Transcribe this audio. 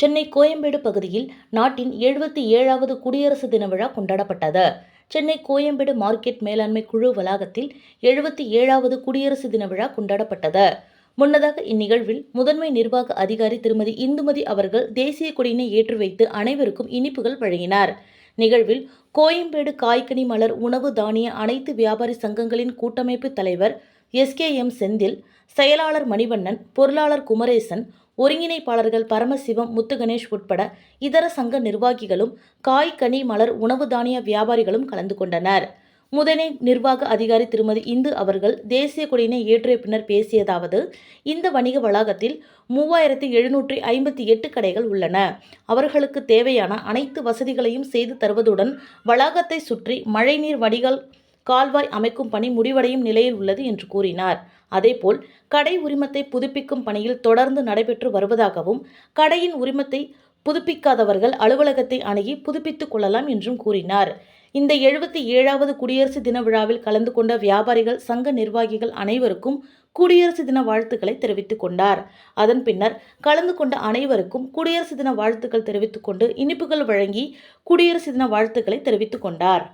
சென்னை கோயம்பேடு பகுதியில் நாட்டின் எழுபத்தி ஏழாவது குடியரசு தின விழா கொண்டாடப்பட்டது. சென்னை கோயம்பேடு மார்க்கெட் மேலாண்மை குழு வளாகத்தில் எழுபத்தி ஏழாவது குடியரசு தின விழா கொண்டாடப்பட்டது. முன்னதாக இந்நிகழ்வில் முதன்மை நிர்வாக அதிகாரி திருமதி இந்துமதி அவர்கள் தேசிய கொடியினை ஏற்றி வைத்து அனைவருக்கும் இனிப்புகள் வழங்கினார். நிகழ்வில் கோயம்பேடு காய்கனி மலர் உணவு தானிய அனைத்து வியாபாரி சங்கங்களின் கூட்டமைப்பு தலைவர் எஸ்கேஎம் செந்தில் செயலாளர் மணிவண்ணன் பொருளாளர் குமரேசன் ஒருங்கிணைப்பாளர்கள் பரமசிவம் முத்துகணேஷ் உட்பட இதர சங்க நிர்வாகிகளும் காய் கனி மலர் உணவு தானிய வியாபாரிகளும் கலந்து கொண்டனர். முதனை நிர்வாக அதிகாரி திருமதி இந்து அவர்கள் தேசிய கொடியினை ஏற்றிய பின்னர் பேசியதாவது இந்த வணிக வளாகத்தில் மூவாயிரத்தி எழுநூற்றி ஐம்பத்தி எட்டு கடைகள் உள்ளன. அவர்களுக்கு தேவையான அனைத்து வசதிகளையும் செய்து தருவதுடன் வளாகத்தை சுற்றி மழைநீர் வடிகால் கால்வாய் அமைக்கும் பணி முடிவடையும் நிலையில் உள்ளது என்று கூறினார். அதேபோல் கடை உரிமத்தை புதுப்பிக்கும் பணியில் தொடர்ந்து நடைபெற்று வருவதாகவும் கடையின் உரிமத்தை புதுப்பிக்காதவர்கள் அலுவலகத்தை அணுகி புதுப்பித்துக் கொள்ளலாம் என்றும் கூறினார். இந்த எழுபத்தி ஏழாவது குடியரசு தின விழாவில் கலந்து கொண்ட வியாபாரிகள் சங்க நிர்வாகிகள் அனைவருக்கும் குடியரசு தின வாழ்த்துக்களை தெரிவித்துக் கொண்டார். அதன் பின்னர் கலந்து கொண்ட அனைவருக்கும் குடியரசு தின வாழ்த்துக்கள் தெரிவித்துக் கொண்டு இனிப்புகள் வழங்கி குடியரசு தின வாழ்த்துக்களை தெரிவித்துக் கொண்டார்.